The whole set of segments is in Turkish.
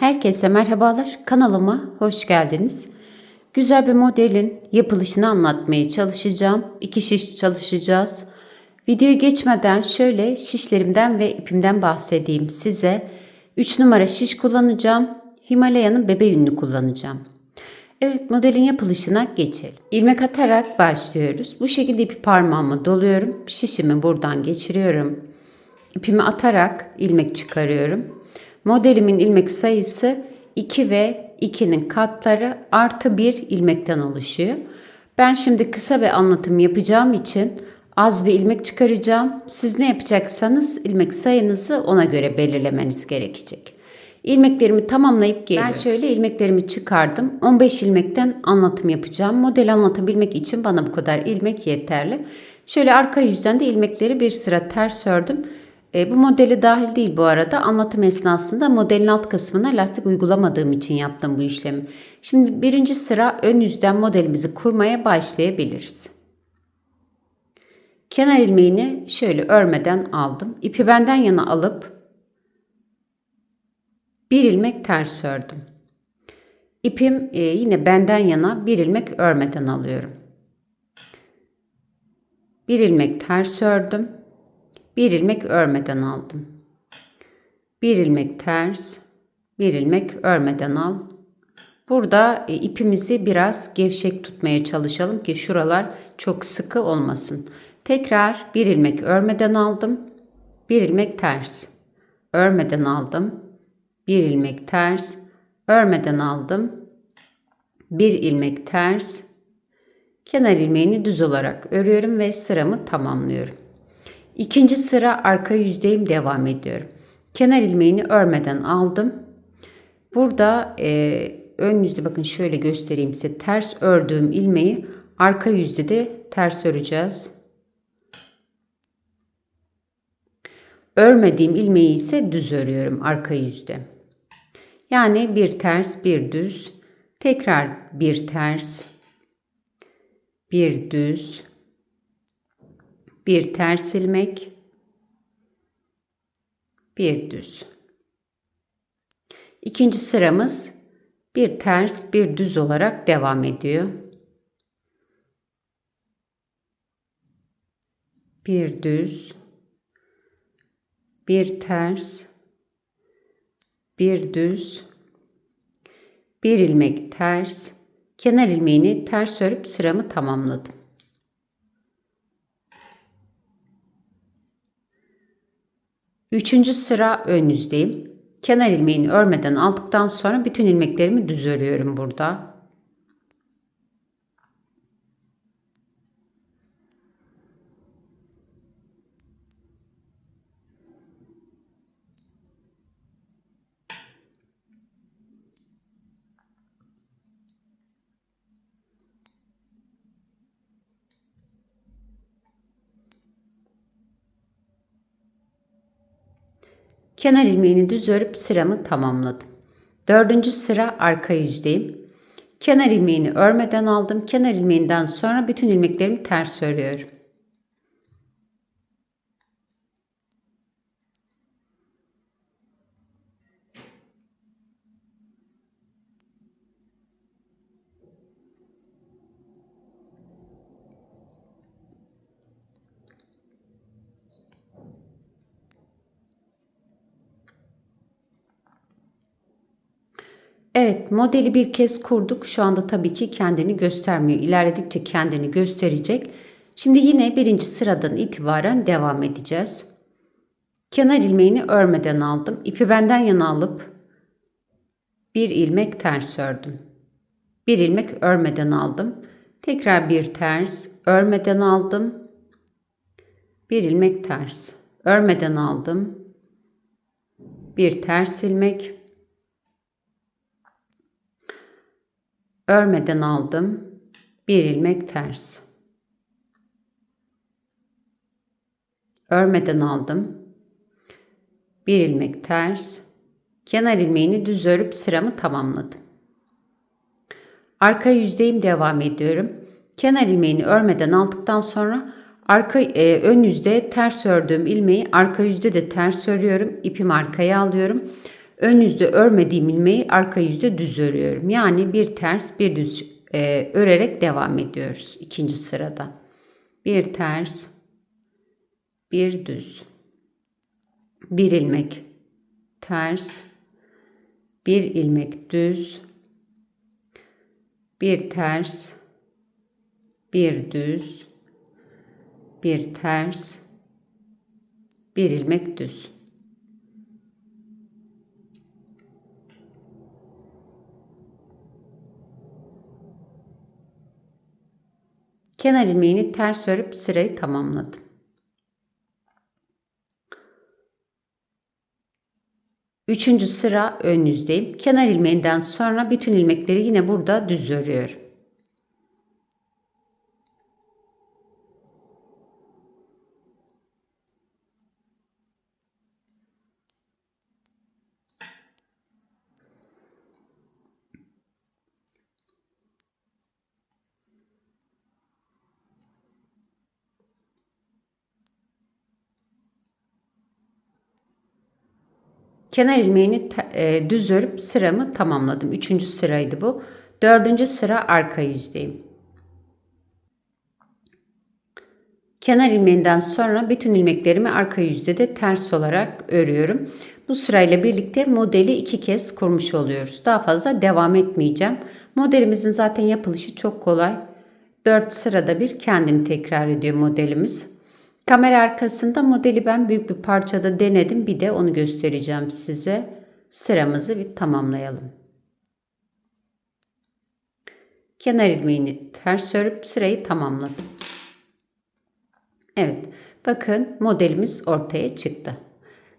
herkese merhabalar. Kanalıma hoş geldiniz. Güzel bir modelin yapılışını anlatmaya çalışacağım. İki şiş çalışacağız. Videoyu geçmeden şöyle şişlerimden ve ipimden bahsedeyim size. 3 numara şiş kullanacağım. Himalaya'nın bebe yününü kullanacağım. Evet modelin yapılışına geçelim. İlmek atarak başlıyoruz. Bu şekilde ipi parmağıma doluyorum. Şişimi buradan geçiriyorum. İpimi atarak ilmek çıkarıyorum. Modelimin ilmek sayısı 2 ve 2'nin katları artı 1 ilmekten oluşuyor. Ben şimdi kısa bir anlatım yapacağım için az bir ilmek çıkaracağım. Siz ne yapacaksanız ilmek sayınızı ona göre belirlemeniz gerekecek. İlmeklerimi tamamlayıp geliyorum. Ben şöyle ilmeklerimi çıkardım. 15 ilmekten anlatım yapacağım. Model anlatabilmek için bana bu kadar ilmek yeterli. Şöyle arka yüzden de ilmekleri bir sıra ters ördüm. E, bu modeli dahil değil bu arada. Anlatım esnasında modelin alt kısmına lastik uygulamadığım için yaptım bu işlemi. Şimdi birinci sıra ön yüzden modelimizi kurmaya başlayabiliriz. Kenar ilmeğini şöyle örmeden aldım. İpi benden yana alıp bir ilmek ters ördüm. İpim e, yine benden yana bir ilmek örmeden alıyorum. Bir ilmek ters ördüm. Bir ilmek örmeden aldım. Bir ilmek ters, bir ilmek örmeden al. Burada e, ipimizi biraz gevşek tutmaya çalışalım ki şuralar çok sıkı olmasın. Tekrar bir ilmek örmeden aldım. Bir ilmek ters. Örmeden aldım. Bir ilmek ters. Örmeden aldım. Bir ilmek ters. Kenar ilmeğini düz olarak örüyorum ve sıramı tamamlıyorum. İkinci sıra arka yüzdeyim devam ediyorum. Kenar ilmeğini örmeden aldım. Burada e, ön yüzde bakın şöyle göstereyim size. Ters ördüğüm ilmeği arka yüzde de ters öreceğiz. Örmediğim ilmeği ise düz örüyorum arka yüzde. Yani bir ters bir düz. Tekrar bir ters. Bir düz bir ters ilmek, bir düz. İkinci sıramız bir ters, bir düz olarak devam ediyor. Bir düz, bir ters, bir düz, bir ilmek ters, kenar ilmeğini ters örüp sıramı tamamladım. Üçüncü sıra ön yüzdeyim. Kenar ilmeğini örmeden aldıktan sonra bütün ilmeklerimi düz örüyorum burada. Kenar ilmeğini düz örüp sıramı tamamladım. Dördüncü sıra arka yüzdeyim. Kenar ilmeğini örmeden aldım. Kenar ilmeğinden sonra bütün ilmeklerimi ters örüyorum. Evet, modeli bir kez kurduk. Şu anda tabii ki kendini göstermiyor. İlerledikçe kendini gösterecek. Şimdi yine birinci sıradan itibaren devam edeceğiz. Kenar ilmeğini örmeden aldım. İpi benden yana alıp bir ilmek ters ördüm. Bir ilmek örmeden aldım. Tekrar bir ters, örmeden aldım. Bir ilmek ters, örmeden aldım. Bir ters ilmek, Örmeden aldım. Bir ilmek ters. Örmeden aldım. Bir ilmek ters. Kenar ilmeğini düz örüp sıramı tamamladım. Arka yüzdeyim devam ediyorum. Kenar ilmeğini örmeden aldıktan sonra arka e, ön yüzde ters ördüğüm ilmeği arka yüzde de ters örüyorum. İpimi arkaya alıyorum. Ön yüzde örmediğim ilmeği arka yüzde düz örüyorum. Yani bir ters bir düz e, örerek devam ediyoruz ikinci sırada. Bir ters bir düz bir ilmek ters bir ilmek düz bir ters bir düz bir ters bir ilmek düz kenar ilmeğini ters örüp sırayı tamamladım Üçüncü sıra ön yüzdeyim. Kenar ilmeğinden sonra bütün ilmekleri yine burada düz örüyorum. Kenar ilmeğini e, düz örüp sıramı tamamladım. Üçüncü sıraydı bu. Dördüncü sıra arka yüzdeyim. Kenar ilmeğinden sonra bütün ilmeklerimi arka yüzde de ters olarak örüyorum. Bu sırayla birlikte modeli iki kez kurmuş oluyoruz. Daha fazla devam etmeyeceğim. Modelimizin zaten yapılışı çok kolay. 4 sırada bir kendini tekrar ediyor modelimiz. Kamera arkasında modeli ben büyük bir parçada denedim. Bir de onu göstereceğim size. Sıramızı bir tamamlayalım. Kenar ilmeğini ters örüp sırayı tamamladım. Evet, bakın modelimiz ortaya çıktı.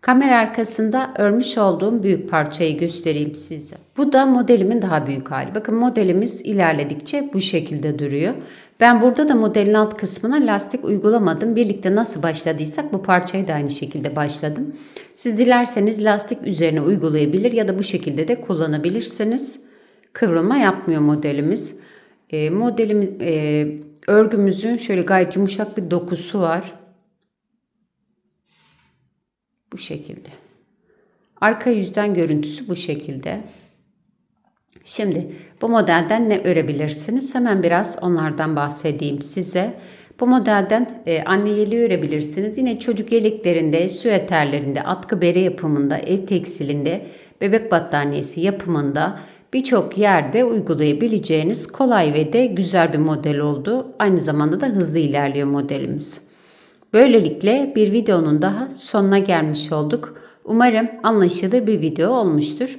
Kamera arkasında örmüş olduğum büyük parçayı göstereyim size. Bu da modelimin daha büyük hali. Bakın modelimiz ilerledikçe bu şekilde duruyor. Ben burada da modelin alt kısmına lastik uygulamadım. Birlikte nasıl başladıysak bu parçayı da aynı şekilde başladım. Siz dilerseniz lastik üzerine uygulayabilir ya da bu şekilde de kullanabilirsiniz. Kıvrılma yapmıyor modelimiz. E, modelimiz e, örgümüzün şöyle gayet yumuşak bir dokusu var. Bu şekilde. Arka yüzden görüntüsü bu şekilde. Şimdi bu modelden ne örebilirsiniz? Hemen biraz onlardan bahsedeyim size. Bu modelden e, anne yeleği örebilirsiniz. Yine çocuk yeleklerinde, süeterlerinde, atkı bere yapımında, ev tekstilinde, bebek battaniyesi yapımında birçok yerde uygulayabileceğiniz kolay ve de güzel bir model oldu. Aynı zamanda da hızlı ilerliyor modelimiz. Böylelikle bir videonun daha sonuna gelmiş olduk. Umarım anlaşılır bir video olmuştur.